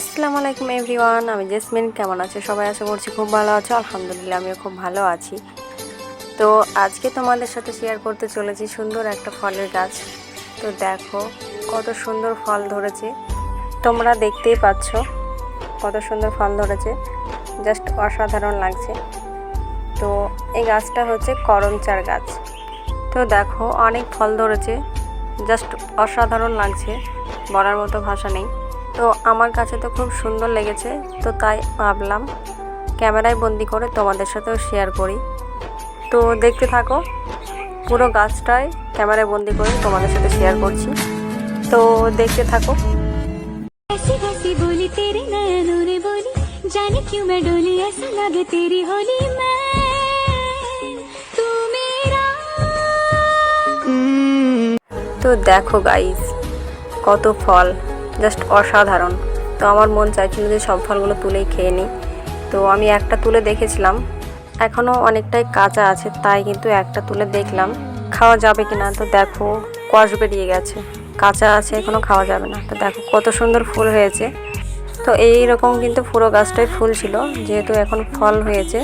আসসালামু আলাইকুম এভরিওয়ান, আমি জেসমিন, কেমন আছে? সবাই আশা করছি খুব ভালো আছো। আলহামদুলিল্লাহ, আমিও খুব ভালো আছি। তো আজকে তোমাদের সাথে শেয়ার করতে চলেছি সুন্দর একটা ফলের গাছ। তো দেখো, কত সুন্দর ফল ধরেছে। তোমরা দেখতেই পাচ্ছ কত সুন্দর ফল ধরেছে। জাস্ট অসাধারণ লাগছে। তো এই গাছটা হচ্ছে করমচার গাছ। তো দেখো, অনেক ফল ধরেছে। জাস্ট অসাধারণ লাগছে। বলার মতো ভাষা নেই। তো আমার কাছে তো খুব সুন্দর লেগেছে তো তাই ভাবলাম ক্যামেরায় বন্দি করে তোমাদের সাথেও শেয়ার করি তো দেখতে থাকো পুরো গাছটাই ক্যামেরায় বন্দি করে তোমাদের সাথে শেয়ার করছি তো দেখতে থাকো ऐसी वैसी बोली तेरे नयनों ने बोली जाने क्यों मैं डोली ऐसा लगे तेरी होली मैं तू मेरा তো দেখো গাইস কত ফল জাস্ট অসাধারণ। তো আমার মন চাইছিল যে সব ফলগুলো তুলেই খেয়ে নিই। তো আমি একটা তুলে দেখেছিলাম। এখনও অনেকটাই কাঁচা আছে, তাই কিন্তু একটা তুলে দেখলাম। খাওয়া যাবে কি না তো দেখো কষ বেরিয়ে গেছে। কাঁচা আছে, এখনও খাওয়া যাবে না। তো দেখো, কত সুন্দর ফুল হয়েছে। তো এই রকম কিন্তু পুরো গাছটাই ফুল ছিল, যেহেতু এখন ফল হয়েছে।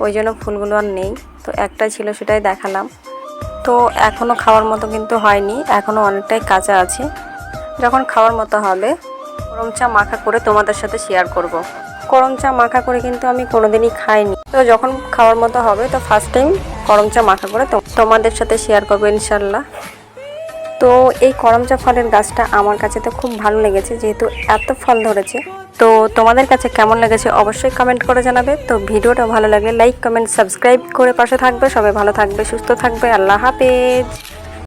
ওই জন্য ফুলগুলো আর নেই। তো একটাই ছিল, সেটাই দেখালাম। তো এখনও খাওয়ার মতো কিন্তু হয়নি। এখনও অনেকটাই কাঁচা আছে। যখন খাওয়ার মতো হবে। করম চা মাখা করে তোমাদের সাথে শেয়ার করব। করম চা মাখা করে কিন্তু আমি কোনোদিনই খাইনি। তো যখন খাওয়ার মতো হবে, তো ফার্স্ট টাইম করম চা মাখা করে তোমাদের সাথে শেয়ার করব ইনশাল্লাহ তো এই করমচা ফলের গাছটা আমার কাছে তো খুব ভালো লেগেছে, যেহেতু এত ফল ধরেছে। তো তোমাদের কাছে কেমন লেগেছে অবশ্যই কমেন্ট করে জানাবে। তো ভিডিওটা ভালো লাগলে লাইক কমেন্ট সাবস্ক্রাইব করে পাশে থাকবে। সবাই ভালো থাকবে, সুস্থ থাকবে। আল্লাহ হাফেজ।